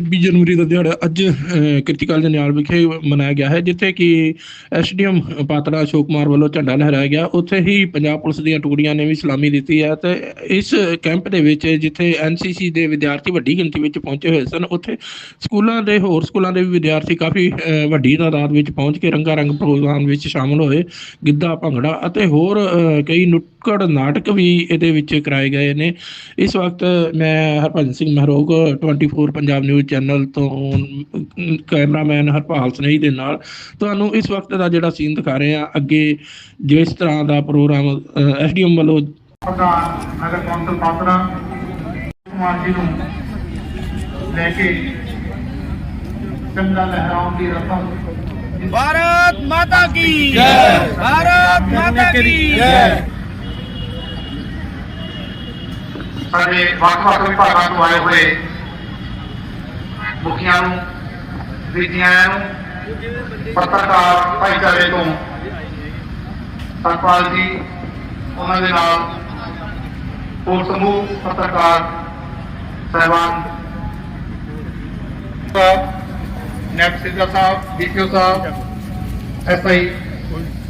26 ਜਨਵਰੀ ਦਾ ਦਿਹਾੜਾ ਅੱਜ ਅਹ, ਕਿਰਤੀ ਕਾਲਜ ਵਿਖੇ ਮਨਾਇਆ ਗਿਆ ਹੈ ਜਿੱਥੇ ਕਿ ਐਸਡੀਐਮ ਪਾਤੜਾ ਅਸ਼ੋਕ ਕੁਮਾਰ ਵੱਲੋਂ ਝੰਡਾ ਲਹਿਰਾਇਆ ਗਿਆ। ਉੱਥੇ ਹੀ ਪੰਜਾਬ ਪੁਲਿਸ ਦੀਆਂ ਟੁਕੜੀਆਂ ਨੇ ਵੀ ਸਲਾਮੀ ਦਿੱਤੀ ਹੈ ਤੇ ਇਸ ਕੈਂਪ ਦੇ ਵਿੱਚ ਜਿੱਥੇ ਐਨਸੀਸੀ ਦੇ ਵਿਦਿਆਰਥੀ ਵੱਡੀ ਗਿਣਤੀ ਵਿੱਚ ਪਹੁੰਚੇ ਹੋਏ ਸਨ ਉੱਥੇ ਸਕੂਲਾਂ ਦੇ ਹੋਰ ਸਕੂਲਾਂ ਦੇ ਵੀ ਵਿਦਿਆਰਥੀ ਕਾਫੀ ਵੱਡੀ ਤਾਦਾਦ ਵਿੱਚ ਪਹੁੰਚ ਕੇ ਰੰਗਾ ਰੰਗ ਪ੍ਰੋਗਰਾਮ ਵਿੱਚ ਸ਼ਾਮਲ ਹੋਏ। ਗਿੱਧਾ ਭੰਗੜਾ ਅਤੇ ਹੋਰ ਅਹ, ਕਈ ਨੁੱਕੜ ਨਾਟਕ ਵੀ ਇਹਦੇ ਵਿੱਚ ਕਰਾਏ ਗਏ ਨੇ। ਇਸ ਵਕਤ ਮੈਂ ਹਰਪੰਜ ਸਿੰਘ ਮਹਰੋਗ 24 ਪੰਜਾਬ ਨਿਊਜ਼ ਚੈਨਲ ਤੋਂ ਕੈਮਰਾਮੈਨ ਹਰਪਾਲ ਸਨੇਹੀ ਦੇ ਨਾਲ ਤੁਹਾਨੂੰ ਇਸ ਵਕਤ ਦਾ ਜਿਹੜਾ ਸੀਨ ਦਿਖਾ ਰਹੇ ਆ ਅੱਗੇ ਜਿਸ ਤਰ੍ਹਾਂ ਦਾ ਪ੍ਰੋਗਰਾਮ ਐਸਡੀਐਮ ਵੱਲੋਂ ਭਾਰਤ ਮਾਤਾ ਕੀ ਜੈ। ਭਾਰਤ ਮਾਤਾ ਕੀ ਜੈ। ਸਾਡੇ ਵੱਖ-ਵੱਖ ਵਿਭਾਗਾਂ ਤੋਂ ਆਏ ਹੋਏ ਮੁਖੀਆਂ ਨੂੰ ਬੀਬੀਆਂ ਨੂੰ, ਪੱਤਰਕਾਰ ਭਾਈਚਾਰੇ ਤੋਂ ਸਤਪਾਲ ਜੀ। ਉਹਨਾਂ ਦੇ ਨਾਲ ਹੋਰ ਸਮੂਹ ਪੱਤਰਕਾਰ ਸਹਿਬਾਨ ਨੈਬ ਸਿੱਧਾ ਸਾਹਿਬ ਡੀਪੀਓ ਸਾਹਿਬ ਐਸਆਈ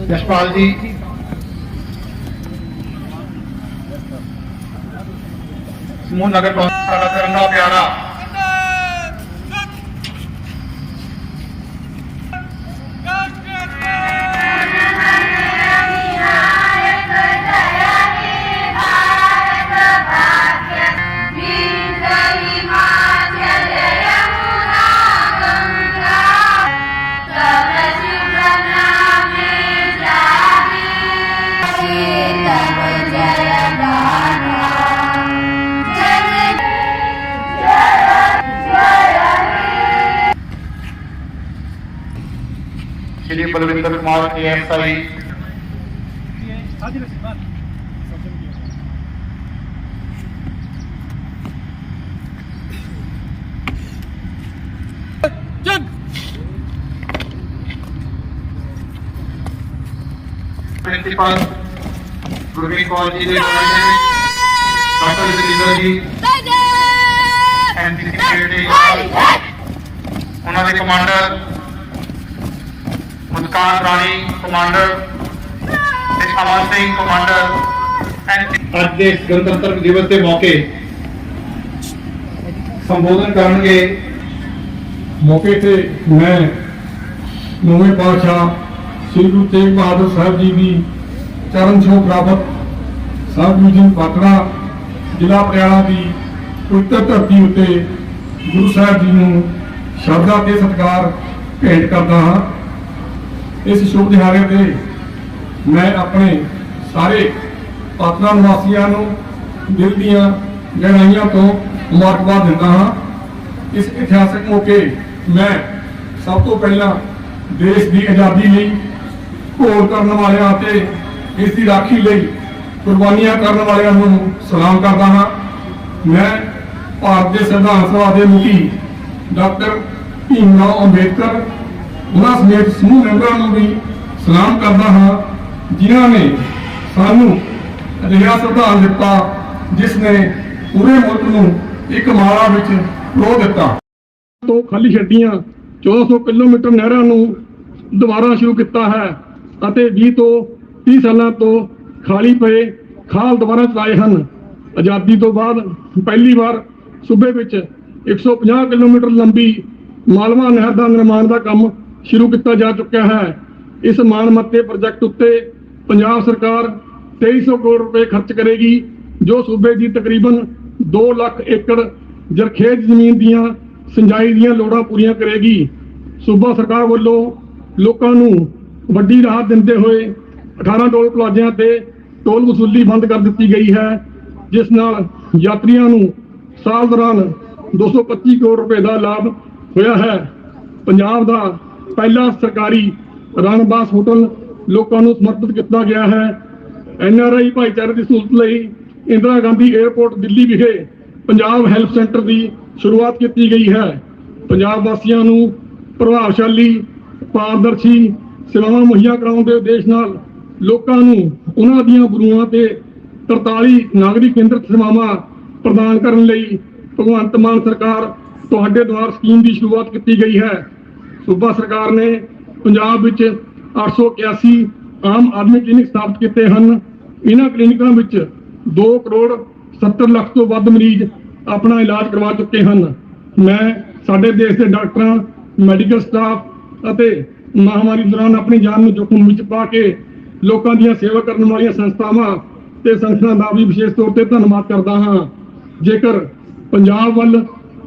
ਜਸ਼ਪਾਲ ਜੀ ਸਮੂਹ ਨਗਰ ਕੌਂਸਲ ਸਾਡਾ ਤਿਰੰਗਾ ਪਿਆਰਾ ਸ਼੍ਰੀ ਬਲਵਿੰਦਰ ਕੁਮਾਰ ਏਐਸਆਈ। जग ਪ੍ਰਿੰਸੀਪਲ ਗੁਰਮੀਤ ਕੌਰ ਜੀ ਦੇ ਡਾਕਟਰ ਜਤਿੰਦਰ ਜੀ ਐਨਸੀਸੀ ਕੈਡੇਟ ਉਹਨਾਂ ਦੇ ਕਮਾਂਡਰ ਮੁਸਕਾਨ ਰਾਣੀ, ਕਮਾਂਡਰ ਤੇ ਅਮਨ ਸਿੰਘ, ਕਮਾਂਡਰ ਅੱਜ ਦੇ ਗਣਤੰਤਰ ਦਿਵਸ ਦੇ ਮੌਕੇ ਸੰਬੋਧਨ ਕਰਨਗੇ। ਮੌਕੇ ਤੇ ਮੈਂ ਨੌਵੇਂ ਪਾਤਸ਼ਾਹ ਸ੍ਰੀ ਗੁਰੂ ਤੇਗ ਬਹਾਦਰ ਸਾਹਿਬ ਜੀ ਦੀ ਚਰਨ ਛੋਹ ਪ੍ਰਾਪਤ ਸਾਹਿਬ ਮਿਊਜ਼ੀਅਮ ਪਾਤੜਾ ਜ਼ਿਲ੍ਹਾ ਪਟਿਆਲਾ ਦੀ ਪਵਿੱਤਰ ਧਰਤੀ ਉੱਤੇ ਗੁਰੂ ਸਾਹਿਬ ਜੀ ਨੂੰ ਸ਼ਰਧਾ ਤੇ ਸਤਿਕਾਰ ਭੇਟ ਕਰਦਾ ਹਾਂ। ਇਸ ਸ਼ੁਭ ਦਿਹਾੜੇ ਤੇ ਮੈਂ ਆਪਣੇ ਸਾਰੇ ਪਾਤਨਾ ਨਿਵਾਸੀਆਂ ਨੂੰ ਦਿਲ ਦੀਆਂ ਗਹਿਰਾਈਆਂ ਤੋਂ ਮੁਬਾਰਕਬਾਦ ਦਿੰਦਾ ਹਾਂ। ਇਸ ਇਤਿਹਾਸਕ ਮੌਕੇ ਮੈਂ ਸਭ ਤੋਂ ਪਹਿਲਾਂ ਦੇਸ਼ ਦੀ ਆਜ਼ਾਦੀ ਲਈ ਘੋਲ ਕਰਨ ਵਾਲਿਆਂ ਅਤੇ ਇਸ ਦੀ ਰਾਖੀ ਲਈ ਕੁਰਬਾਨੀਆਂ ਕਰਨ ਵਾਲਿਆਂ ਨੂੰ ਸਲਾਮ ਕਰਦਾ ਹਾਂ। ਮੈਂ ਭਾਰਤ ਦੇ ਸੰਵਿਧਾਨ ਸਭਾ ਦੇ ਮੁਖੀ ਡਾਕਟਰ ਭੀਮ ਰਾਓ ਅੰਬੇਦਕਰ ਉਹਨਾਂ ਸਮੇਤ ਸਮੂਹ ਮੈਂਬਰਾਂ ਨੂੰ ਵੀ ਸਲਾਮ ਕਰਦਾ ਹਾਂ, ਜਿਨ੍ਹਾਂ ਨੇ ਸਾਨੂੰ ਅਜਿਹਾ ਸੰਵਿਧਾਨ ਦਿੱਤਾ ਜਿਸ ਨੇ ਪੂਰੇ ਮੁਲਕ ਨੂੰ ਇੱਕ ਮਾਲਾ ਵਿੱਚ ਪਰੋ ਦਿੱਤਾ। ਤੋਂ ਖਾਲੀ ਛੱਡੀਆਂ 1400 ਕਿਲੋਮੀਟਰ ਨਹਿਰਾਂ ਨੂੰ ਦੁਬਾਰਾ ਸ਼ੁਰੂ ਕੀਤਾ ਹੈ ਅਤੇ 20 ਤੋਂ 30 ਸਾਲਾਂ ਤੋਂ ਖਾਲੀ ਪਏ ਖਾਲ ਦੁਬਾਰਾ ਚਲਾਏ ਹਨ। ਆਜ਼ਾਦੀ ਤੋਂ ਬਾਅਦ ਪਹਿਲੀ ਵਾਰ ਸੂਬੇ ਵਿੱਚ 150 ਕਿਲੋਮੀਟਰ ਲੰਬੀ ਮਾਲਵਾ ਨਹਿਰ ਦਾ ਨਿਰਮਾਣ ਦਾ ਕੰਮ ਸ਼ੁਰੂ ਕੀਤਾ ਜਾ ਚੁੱਕਿਆ ਹੈ। ਇਸ ਮਾਣਮੱਤੇ ਪ੍ਰੋਜੈਕਟ ਉੱਤੇ ਪੰਜਾਬ ਸਰਕਾਰ 2300 ਕਰੋੜ ਰੁਪਏ ਖਰਚ ਕਰੇਗੀ, ਜੋ ਸੂਬੇ ਦੀ ਤਕਰੀਬਨ 2 ਲੱਖ ਏਕੜ ਜਰਖੇਜ਼ ਜ਼ਮੀਨ ਦੀਆਂ ਸਿੰਜਾਈ ਦੀਆਂ ਲੋੜਾਂ ਪੂਰੀਆਂ ਕਰੇਗੀ। ਸੂਬਾ ਸਰਕਾਰ ਵੱਲੋਂ ਲੋਕਾਂ ਨੂੰ ਵੱਡੀ ਰਾਹਤ ਦਿੰਦੇ ਹੋਏ 18 ਟੋਲ ਪਲਾਜ਼ਿਆਂ ਤੇ ਟੋਲ ਵਸੂਲੀ ਬੰਦ ਕਰ ਦਿੱਤੀ ਗਈ ਹੈ, ਜਿਸ ਨਾਲ ਯਾਤਰੀਆਂ ਨੂੰ ਸਾਲ ਦੌਰਾਨ 225 ਕਰੋੜ ਰੁਪਏ ਦਾ ਲਾਭ ਹੋਇਆ ਹੈ। ਪੰਜਾਬ ਦਾ ਪਹਿਲਾ ਸਰਕਾਰੀ ਰਣਬਾਸ ਹੋਟਲ ਲੋਕਾਂ ਨੂੰ ਸਮਰਪਿਤ ਕੀਤਾ ਗਿਆ ਹੈ। ਐਨਆਰਆਈ ਭਾਈਚਾਰੇ ਦੀ ਸਹੂਲਤ ਲਈ ਇੰਦਰਾ ਗਾਂਧੀ 에ਅਰਪੋਰਟ ਦਿੱਲੀ ਵਿਖੇ ਪੰਜਾਬ ਹੈਲਥ ਸੈਂਟਰ ਦੀ ਸ਼ੁਰੂਆਤ ਕੀਤੀ ਗਈ ਹੈ। ਪੰਜਾਬ ਵਾਸੀਆਂ ਨੂੰ ਪ੍ਰਭਾਵਸ਼ਾਲੀ, ਪਾਰਦਰਸ਼ੀ ਸੇਵਾਵਾਂ ਮੁਹੱਈਆ ਕਰਾਉਣ ਦੇ ਉਦੇਸ਼ ਨਾਲ ਲੋਕਾਂ ਨੂੰ ਉਹਨਾਂ ਦੀਆਂ ਗੁਰੂਆਂ ਤੇ 43 ਨਾਗਰਿਕ ਕੇਂਦਰਿਤ ਸੇਵਾਵਾਂ ਪ੍ਰਦਾਨ ਕਰਨ ਲਈ ਭਗਵੰਤ ਮਾਨ ਸਰਕਾਰ ਤੁਹਾਡੇ ਦੁਆਰ ਸਕੀਮ ਦੀ ਸ਼ੁਰੂਆਤ ਕੀਤੀ ਗਈ ਹੈ। ਸੂਬਾ ਸਰਕਾਰ ਨੇ ਪੰਜਾਬ ਵਿੱਚ 881 ਆਮ ਆਦਮੀ ਕਲੀਨਿਕ ਸਥਾਪਿਤ ਕੀਤੇ ਹਨ। ਇਹਨਾਂ ਕਲੀਨਿਕਾਂ ਵਿੱਚ 2 ਕਰੋੜ 70 ਲੱਖ ਤੋਂ ਵੱਧ ਮਰੀਜ਼ ਆਪਣਾ ਇਲਾਜ ਕਰਵਾ ਚੁੱਕੇ ਹਨ। ਮੈਂ ਸਾਡੇ ਦੇਸ਼ ਦੇ ਡਾਕਟਰਾਂ, ਮੈਡੀਕਲ ਸਟਾਫ ਅਤੇ ਮਹਾਮਾਰੀ ਦੌਰਾਨ ਆਪਣੀ ਜਾਨ ਨੂੰ ਜੋਖਮ ਵਿੱਚ ਪਾ ਕੇ ਲੋਕਾਂ ਦੀਆਂ ਸੇਵਾ ਕਰਨ ਵਾਲੀਆਂ ਸੰਸਥਾਵਾਂ ਤੇ ਸੰਸਥਾਵਾਂ ਦਾ ਵੀ ਵਿਸ਼ੇਸ਼ ਤੌਰ ਤੇ ਧੰਨਵਾਦ ਕਰਦਾ ਹਾਂ। ਜੇਕਰ ਪੰਜਾਬ ਵੱਲ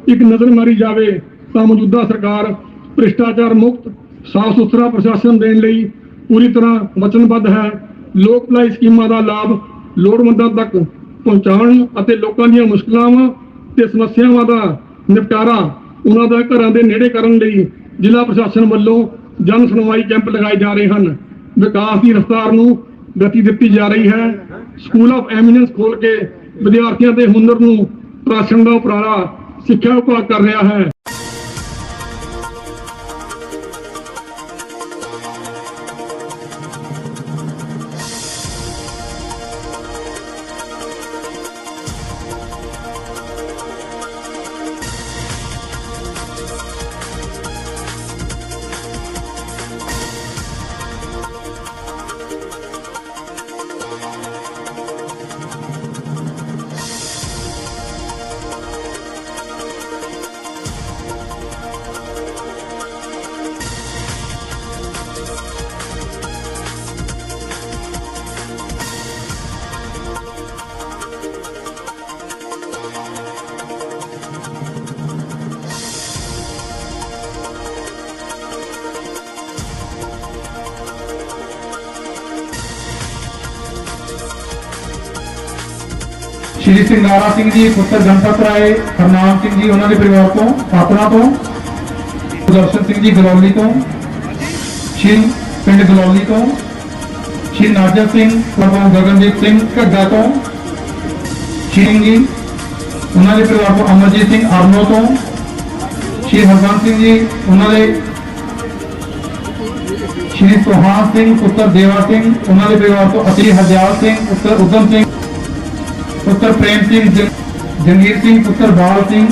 ਇੱਕ ਨਜ਼ਰ ਮਾਰੀ ਜਾਵੇ ਤਾਂ ਮੌਜੂਦਾ ਸਰਕਾਰ ਭ੍ਰਿਸ਼ਟਾਚਾਰ ਮੁਕਤ, ਸਾਫ਼ ਸੁਥਰਾ ਪ੍ਰਸ਼ਾਸਨ ਦੇਣ ਲਈ ਪੂਰੀ ਤਰ੍ਹਾਂ ਵਚਨਬੱਧ ਹੈ। ਲੋਕ ਭਲਾਈ ਸਕੀਮਾਂ ਦਾ ਲਾਭ ਲੋੜਵੰਦਾਂ ਤੱਕ ਪਹੁੰਚਾਉਣ ਅਤੇ ਲੋਕਾਂ ਦੀਆਂ ਮੁਸ਼ਕਲਾਂ ਤੇ ਸਮੱਸਿਆਵਾਂ ਦਾ ਨਿਪਟਾਰਾ ਉਹਨਾਂ ਦਾ ਘਰਾਂ ਦੇ ਨੇੜੇ ਕਰਨ ਲਈ ਜ਼ਿਲ੍ਹਾ ਪ੍ਰਸ਼ਾਸਨ ਵੱਲੋਂ ਜਨ ਸੁਣਵਾਈ ਕੈਂਪ ਲਗਾਏ ਜਾ ਰਹੇ ਹਨ। ਵਿਕਾਸ ਦੀ ਰਫ਼ਤਾਰ ਨੂੰ ਗਤੀ ਦਿੱਤੀ ਜਾ ਰਹੀ ਹੈ। ਸਕੂਲ ਆਫ ਐਮੀਨੈਂਸ ਖੋਲ ਕੇ ਵਿਦਿਆਰਥੀਆਂ ਦੇ ਹੁਨਰ ਨੂੰ ਪ੍ਰਾਸਨ ਦਾ ਉਪਰਾਲਾ ਸਿੱਖਿਆ ਵਿਭਾਗ ਕਰ ਰਿਹਾ ਹੈ। ਸ਼੍ਰੀ ਸਿੰਘਾਰਾ ਸਿੰਘ ਜੀ, ਪੁੱਤਰ ਗਣਪਤ ਰਾਏ, ਹਰਨਾਮ ਸਿੰਘ ਜੀ, ਉਹਨਾਂ ਦੇ ਪਰਿਵਾਰ ਤੋਂ ਪਾਤਨਾ ਤੋਂ ਦਰਸ਼ਨ ਸਿੰਘ ਜੀ ਗਲੌਲੀ ਤੋਂ, ਸ਼੍ਰੀ ਪਿੰਡ ਗਲੌਲੀ ਤੋਂ, ਸ਼੍ਰੀ ਨਾਜਰ ਸਿੰਘ, ਪ੍ਰਭੂ ਗਗਨਦੀਪ ਸਿੰਘ ਘੱਗਾ ਤੋਂ, ਸ਼੍ਰੀ ਜੀ, ਉਹਨਾਂ ਦੇ ਪਰਿਵਾਰ ਤੋਂ ਅਮਰਜੀਤ ਸਿੰਘ ਅਰਨੋ ਤੋਂ, ਸ਼੍ਰੀ ਹਰਬੰਸ ਸਿੰਘ ਜੀ, ਉਹਨਾਂ ਦੇ ਸ਼੍ਰੀ ਸੁਹਾਨ ਸਿੰਘ, ਪੁੱਤਰ ਦੇਵਾ ਸਿੰਘ, ਉਹਨਾਂ ਦੇ ਪਰਿਵਾਰ ਤੋਂ ਸ਼੍ਰੀ ਹਰਜਿਆਲ ਸਿੰਘ, ਪੁੱਤਰ ਉਦਮ ਸਿੰਘ ਪੁੱਤਰ ਪ੍ਰੇਮ ਸਿੰਘ ਜੰਗੀਰ ਸਿੰਘ ਪੁੱਤਰ ਬਾਲ ਸਿੰਘ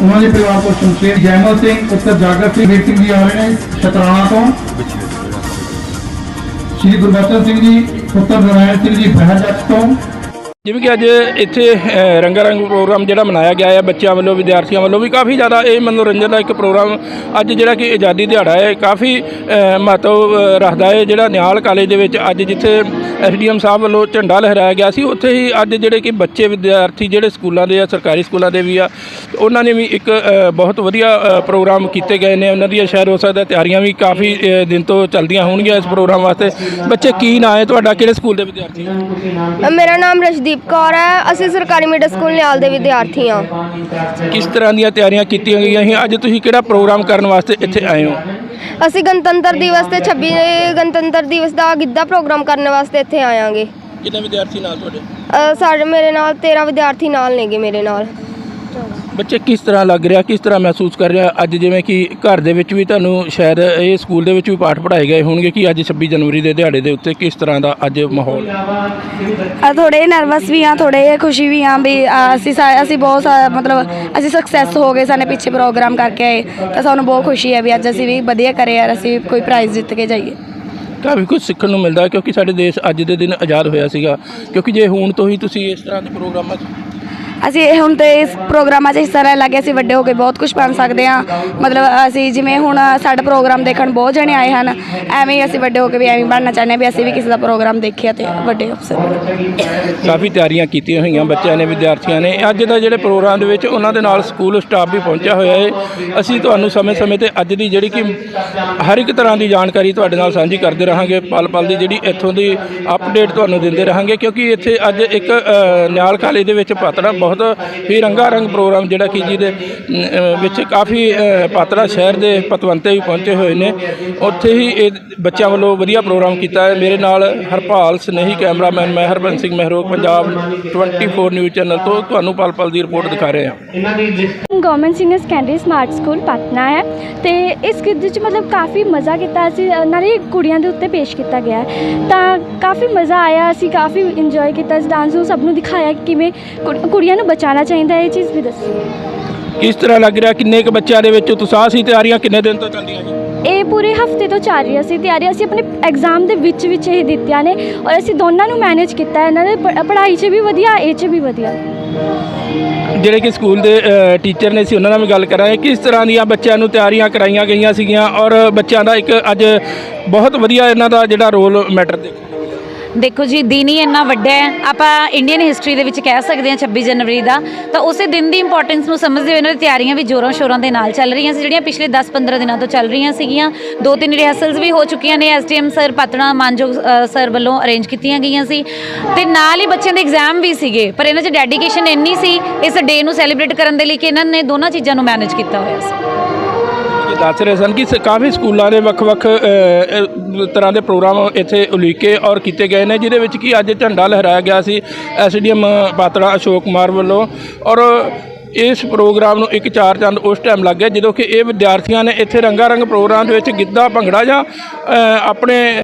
ਉਹਨਾਂ ਦੇ ਪਰਿਵਾਰ ਤੋਂ ਸ਼ਮਸ਼ੇਰ ਜੈਮਲ ਸਿੰਘ ਪੁੱਤਰ ਜਾਗਰ ਸਿੰਘ ਵੀਰ ਸਿੰਘ ਜੀ ਆ ਰਹੇ ਨੇ ਸ਼ਤਰਾਣਾ ਤੋਂ। ਸ਼੍ਰੀ ਗੁਰਬਚਨ ਸਿੰਘ ਜੀ ਪੁੱਤਰ ਨਰਾਇਣ ਸਿੰਘ ਜੀ ਬਹਿਜੱਟ ਤੋਂ। ਜਿਵੇਂ ਕਿ ਅੱਜ ਇੱਥੇ ਅ, ਰੰਗਾ ਰੰਗ ਪ੍ਰੋਗਰਾਮ ਜਿਹੜਾ ਮਨਾਇਆ ਗਿਆ ਹੈ ਬੱਚਿਆਂ ਵੱਲੋਂ ਵਿਦਿਆਰਥੀਆਂ ਵੱਲੋਂ ਵੀ ਕਾਫੀ ਜ਼ਿਆਦਾ ਇਹ ਮਨੋਰੰਜਨ ਦਾ ਇੱਕ ਪ੍ਰੋਗਰਾਮ ਅੱਜ ਜਿਹੜਾ ਕਿ ਆਜ਼ਾਦੀ ਦਿਹਾੜਾ ਹੈ ਕਾਫੀ ਮਹੱਤਵ ਰੱਖਦਾ ਹੈ। ਜਿਹੜਾ ਨਿਹਾਲ ਕਾਲਜ ਦੇ ਵਿੱਚ ਅੱਜ ਜਿੱਥੇ ਐਸਡੀਐਮ ਸਾਹਿਬ ਵੱਲੋਂ ਝੰਡਾ ਲਹਿਰਾਇਆ ਗਿਆ ਸੀ। ਉੱਥੇ ਹੀ ਅੱਜ ਜਿਹੜੇ ਕਿ ਬੱਚੇ ਵਿਦਿਆਰਥੀ ਜਿਹੜੇ ਸਕੂਲਾਂ ਦੇ ਆ ਸਰਕਾਰੀ ਸਕੂਲਾਂ ਦੇ ਵੀ ਆ ਉਹਨਾਂ ਨੇ ਵੀ ਇੱਕ ਬਹੁਤ ਵਧੀਆ ਪ੍ਰੋਗਰਾਮ ਕੀਤੇ ਗਏ ਨੇ। ਉਹਨਾਂ ਦੀਆਂ ਸ਼ਾਇਦ ਹੋ ਸਕਦਾ ਤਿਆਰੀਆਂ ਵੀ ਕਾਫੀ ਦਿਨ ਤੋਂ ਚੱਲਦੀਆਂ ਹੋਣਗੀਆਂ ਇਸ ਪ੍ਰੋਗਰਾਮ ਵਾਸਤੇ। ਬੱਚੇ ਕੀ ਨਾਂ ਹੈ ਤੁਹਾਡਾ? ਕਿਹੜੇ ਸਕੂਲ ਦੇ ਵਿਦਿਆਰਥੀ ਹੋ? ਮੇਰਾ ਨਾਮ ਰਸ਼ਦੀਪ ਕੌਰ ਹੈ। ਅਸੀਂ ਸਰਕਾਰੀ ਮਿਡਲ ਸਕੂਲ ਨਿਆਲ ਦੇ ਵਿਦਿਆਰਥੀ ਹਾਂ। ਕਿਸ ਤਰ੍ਹਾਂ ਦੀਆਂ ਤਿਆਰੀਆਂ ਕੀਤੀਆਂ ਗਈਆਂ ਸੀ? ਅੱਜ ਤੁਸੀਂ ਕਿਹੜਾ ਪ੍ਰੋਗਰਾਮ ਕਰਨ ਵਾਸਤੇ ਇੱਥੇ ਆਏ ਹੋ? ਅਸੀਂ ਗਣਤੰਤਰ ਦਿਵਸ ਤੇ 26 ਗਣਤੰਤਰ ਦਿਵਸ ਦਾ ਗਿੱਧਾ ਪ੍ਰੋਗਰਾਮ ਕਰਨ ਵਾਸਤੇ ਇੱਥੇ ਆਵਾਂਗੇ ਕਿੰਨੇ ਵਿਦਿਆਰਥੀ ਨਾਲ ਤੁਹਾਡੇ? ਅ, ਸਾਡੇ ਮੇਰੇ ਨਾਲ 13 ਵਿਦਿਆਰਥੀ ਨਾਲ ਨੇਗੇ ਮੇਰੇ ਨਾਲ। ਬੱਚੇ ਕਿਸ ਤਰ੍ਹਾਂ ਲੱਗ ਰਿਹਾ ਕਿਸ ਤਰ੍ਹਾਂ ਮਹਿਸੂਸ ਕਰ ਰਿਹਾ? ਅੱਜ ਜਿਵੇਂ ਕਿ ਘਰ ਦੇ ਵਿੱਚ ਵੀ ਤੁਹਾਨੂੰ ਸ਼ਾਇਦ ਇਹ ਸਕੂਲ ਦੇ ਵਿੱਚ ਵੀ ਪਾਠ ਪੜ੍ਹਾਏ ਗਏ ਹੋਣਗੇ ਕਿ ਅੱਜ 26 ਜਨਵਰੀ ਦੇ ਦਿਹਾੜੇ ਦੇ ਉੱਤੇ ਕਿਸ ਤਰ੍ਹਾਂ ਦਾ ਅੱਜ ਮਾਹੌਲ? ਆ ਥੋੜੇ ਨਰਵਸ ਵੀ ਆ ਥੋੜੇ ਖੁਸ਼ੀ ਵੀ ਆ ਵੀ ਆ, ਅਸੀਂ ਸਾ- ਅਸੀਂ ਬਹੁਤ ਸਾ- ਮਤਲਬ ਅਸੀਂ ਸਕਸੈਸ ਹੋ ਗਏ ਸਾਨੇ ਪਿੱਛੇ ਪ੍ਰੋਗਰਾਮ ਕਰਕੇ ਆਏ। ਤਾਂ ਸਾਨੂੰ ਬਹੁਤ ਖੁਸ਼ੀ ਹੈ ਵੀ ਅੱਜ ਅਸੀਂ ਵੀ ਵਧੀਆ ਕਰੇ ਯਾਰ ਅਸੀਂ ਕੋਈ ਪ੍ਰਾਈਜ਼ ਜਿੱਤ ਕੇ ਜਾਈਏ। ਕਾਫੀ ਕੁਝ ਸਿੱਖਣ ਨੂੰ ਮਿਲਦਾ ਹੈ ਕਿਉਂਕਿ ਸਾਡੇ ਦੇਸ਼ ਅੱਜ ਦੇ ਦਿਨ ਆਜ਼ਾਦ ਹੋਇਆ ਸੀਗਾ। ਕਿਉਂਕਿ ਜੇ ਹੁਣ ਤੋਂ ਹੀ ਤੁਸੀਂ ਇਸ ਤਰ੍ਹਾਂ ਦੇ ਪ੍ਰੋਗਰਾਮਾਂ 'ਚ ਅਸੀਂ ਇਹ ਹੁਣ ਤੇ ਇਸ ਪ੍ਰੋਗਰਾਮਾਂ 'ਚ ਹਿੱਸਾ ਲੈਣ ਲੱਗੇ ਅਸੀਂ ਵੱਡੇ ਹੋ ਕੇ ਬਹੁਤ ਕੁਝ ਬਣ ਸਕਦੇ ਹਾਂ। ਮਤਲਬ ਅਸੀਂ ਜਿਵੇਂ ਹੁਣ ਸਾਡਾ ਪ੍ਰੋਗਰਾਮ ਦੇਖਣ ਬਹੁਤ ਜਣੇ ਆਏ ਹਨ, ਐਵੇਂ ਹੀ ਅਸੀਂ ਵੱਡੇ ਹੋ ਕੇ ਵੀ ਐਵੇਂ ਬਣਨਾ ਚਾਹੁੰਦੇ ਹਾਂ ਵੀ ਅਸੀਂ ਵੀ ਕਿਸੇ ਦਾ ਪ੍ਰੋਗਰਾਮ ਦੇਖਿਆ ਤੇ ਵੱਡੇ ਅਫਸਰ ਕਾਫੀ ਤਿਆਰੀਆਂ ਕੀਤੀਆਂ ਹੋਈਆਂ ਬੱਚਿਆਂ ਨੇ, ਵਿਦਿਆਰਥੀਆਂ ਨੇ। ਅੱਜ ਦਾ ਜਿਹੜੇ ਪ੍ਰੋਗਰਾਮ ਦੇ ਵਿੱਚ ਉਹਨਾਂ ਦੇ ਨਾਲ ਸਕੂਲ ਸਟਾਫ ਵੀ ਪਹੁੰਚਿਆ ਹੋਇਆ ਹੈ। ਅਸੀਂ ਤੁਹਾਨੂੰ ਸਮੇਂ-ਸਮੇਂ ਤੇ ਅੱਜ ਦੀ ਜਿਹੜੀ ਕਿ ਹਰ ਇੱਕ ਤਰ੍ਹਾਂ ਦੀ ਜਾਣਕਾਰੀ ਤੁਹਾਡੇ ਨਾਲ ਸਾਂਝੀ ਕਰਦੇ ਰਹਾਂਗੇ। ਪਲ-ਪਲ ਦੀ ਜਿਹੜੀ ਇੱਥੋਂ ਦੀ ਅਪਡੇਟ ਤੁਹਾਨੂੰ ਦਿੰਦੇ ਰਹਾਂਗੇ, ਕਿਉਂਕਿ ਇੱਥੇ ਅੱਜ ਇੱਕ ਨਿਆਲ ਕਾਲਜ ਦੇ ਵਿੱਚ ਪਾਤੜਾ ਬਹੁਤ ਹੀ ਰੰਗਾ ਰੰਗ ਪ੍ਰੋਗਰਾਮ ਜਿਹੜਾ ਕਿ ਜਿਹਦੇ ਵਿੱਚ ਕਾਫੀ ਪਾਤੜਾ ਸ਼ਹਿਰ ਦੇ ਪਤਵੰਤੇ ਵੀ ਪਹੁੰਚੇ ਹੋਏ ਨੇ। ਉੱਥੇ ਹੀ ਇਹ ਬੱਚਿਆਂ ਵੱਲੋਂ ਵਧੀਆ ਪ੍ਰੋਗਰਾਮ ਕੀਤਾ ਹੈ। ਮੇਰੇ ਨਾਲ ਹਰਪਾਲ ਸਨੇਹੀ ਕੈਮਰਾਮੈਨ ਮੈਂ ਹਰਬੰਸ ਸਿੰਘ ਮਹਿਰੋਗ, ਪੰਜਾਬ 24 ਨਿਊਜ਼ ਚੈਨਲ ਤੋਂ ਤੁਹਾਨੂੰ ਪਲ-ਪਲ ਦੀ ਰਿਪੋਰਟ ਦਿਖਾ ਰਿਹਾ ਹਾਂ। Government senior secondary smart school Patna ਹੈ ਤੇ ਇਸ ਗਿੱਧੇ 'ਚ ਮਤਲਬ ਕਾਫੀ ਮਜ਼ਾ ਕੀਤਾ ਅਸੀਂ ਨਾਲੇ ਕੁੜੀਆਂ ਦੇ ਉੱਤੇ ਪੇਸ਼ ਕੀਤਾ ਗਿਆ ਹੈ। ਤਾਂ ਕਾਫੀ ਮਜ਼ਾ ਆਇਆ ਅਸੀਂ ਕਾਫੀ ਇੰਜੋਏ ਕੀਤਾ ਇਸ ਡਾਂਸ ਨੂੰ ਸਭ ਨੂੰ ਦਿਖਾਇਆ ਕਿ ਕਿਵੇਂ ਕੁੜ- ਕੁੜੀਆਂ ਨੂੰ ਬਚਾਉਣਾ ਚਾਹੀਦਾ ਹੈ, ਇਹ ਚੀਜ਼ ਵੀ ਦੱਸੀ ਕਿਸ ਤਰ੍ਹਾਂ ਲੱਗ ਰਿਹਾ ਕਿੰਨੇ ਕੁ ਬੱਚਿਆਂ ਦੇ ਵਿੱਚ ਉਤਸ਼ਾਹ ਸੀ ਤਿਆਰੀਆਂ ਕਿੰਨੇ ਦਿਨ ਤੋਂ ਚੱਲਦੀਆਂ ਜੀ ਇਹ ਪੂਰੇ ਹਫ਼ਤੇ ਤੋਂ ਚੱਲ ਰਹੀ ਸੀ ਤਿਆਰੀ, ਅਸੀਂ ਆਪਣੇ ਐਗਜ਼ਾਮ ਦੇ ਵਿੱਚ ਵਿੱਚ ਇਹ ਦਿੱਤੀਆਂ ਨੇ ਔਰ ਅਸੀਂ ਦੋਨਾਂ ਨੂੰ ਮੈਨੇਜ ਕੀਤਾ ਇਹਨਾਂ ਦੇ ਪ- ਪੜ੍ਹਾਈ 'ਚ ਵੀ ਵਧੀਆ, ਇਹ 'ਚ ਵੀ ਵਧੀਆ। ਜਿਹੜੇ ਕਿ ਸਕੂਲ ਦੇ ਟੀਚਰ ਨੇ ਸੀ, ਉਹਨਾਂ ਨਾਲ ਵੀ ਗੱਲ ਕਰਾਂਗੇ ਕਿਸ ਤਰ੍ਹਾਂ ਦੀਆਂ ਬੱਚਿਆਂ ਨੂੰ ਤਿਆਰੀਆਂ ਕਰਾਈਆਂ ਗਈਆਂ ਸੀਗੀਆਂ ਔਰ ਬੱਚਿਆਂ ਦਾ ਇੱਕ ਅੱਜ ਬਹੁਤ ਵਧੀਆ ਇਹਨਾਂ ਦਾ ਜਿਹੜਾ ਰੋਲ ਮੈਟਰ ਦੇਖੋ ਦੇਖੋ ਜੀ, ਦਿਨ ਹੀ ਇੰਨਾ ਵੱਡਾ ਹੈ। ਆਪਾਂ ਇੰਡੀਅਨ ਹਿਸਟਰੀ ਦੇ ਵਿੱਚ ਕਹਿ ਸਕਦੇ ਹਾਂ 26 ਜਨਵਰੀ ਦਾ। ਤਾਂ ਉਸੇ ਦਿਨ ਦੀ ਇੰਪੋਰਟੈਂਸ ਨੂੰ ਸਮਝਦੇ ਹੋਏ ਇਹਨਾਂ ਦੀ ਤਿਆਰੀਆਂ ਵੀ ਜ਼ੋਰਾਂ ਸ਼ੋਰਾਂ ਦੇ ਨਾਲ ਚੱਲ ਰਹੀਆਂ ਸੀ, ਜਿਹੜੀਆਂ ਪਿਛਲੇ 10-15 ਦਿਨਾਂ ਤੋਂ ਚੱਲ ਰਹੀਆਂ ਸੀਗੀਆਂ। ਦੋ ਤਿੰਨ ਰਿਹਰਸਲਸ ਵੀ ਹੋ ਚੁੱਕੀਆਂ ਨੇ SDM sir Patran Manjog sir ਵੱਲੋਂ ਅਰੇਂਜ ਕੀਤੀਆਂ ਗਈਆਂ ਸੀ। ਤੇ ਨਾਲ ਹੀ ਬੱਚਿਆਂ ਦੇ ਐਗਜ਼ਾਮ ਵੀ ਸੀਗੇ, ਪਰ ਇਹਨਾਂ 'ਚ ਡੈਡੀਕੇਸ਼ਨ ਇੰਨੀ ਸੀ, ਇਸ ਡੇ ਨੂੰ ਸੈਲੀਬ੍ਰੇਟ ਕਰਨ ਦੇ ਲਈ ਕਿ ਇਹਨਾਂ ਨੇ ਦੋਨਾਂ ਚੀਜ਼ਾਂ ਨੂੰ ਮੈਨੇਜ ਕੀਤਾ ਹੋਇਆ ਸੀ। ਦੱਸ ਰਹੇ ਸਨ ਕਿ ਸ- ਕਾਫੀ ਸਕੂਲਾਂ ਦੇ ਵੱਖ-ਵੱਖ ਅ, ਅ, ਤਰ੍ਹਾਂ ਦੇ ਪ੍ਰੋਗਰਾਮ ਇੱਥੇ ਉਲੀਕੇ ਔਰ ਕੀਤੇ ਗਏ ਨੇ ਜਿਹਦੇ ਵਿੱਚ ਕਿ ਅੱਜ ਝੰਡਾ ਲਹਿਰਾਇਆ ਗਿਆ ਸੀ ਐਸਡੀਐਮ ਪਾਤੜਾ ਅਸ਼ੋਕ ਕੁਮਾਰ ਵੱਲੋਂ ਔਰ ਇਸ ਪ੍ਰੋਗਰਾਮ ਨੂੰ ਇੱਕ ਚਾਰ ਚੰਦ ਉਸ ਟਾਈਮ ਲੱਗ ਗਿਆ ਜਦੋਂ ਕਿ ਇਹ ਵਿਦਿਆਰਥੀਆਂ ਨੇ ਇੱਥੇ ਰੰਗਾ ਰੰਗ ਪ੍ਰੋਗਰਾਮ ਦੇ ਵਿੱਚ ਗਿੱਧਾ ਭੰਗੜਾ ਜਾਂ ਅ, ਆਪਣੇ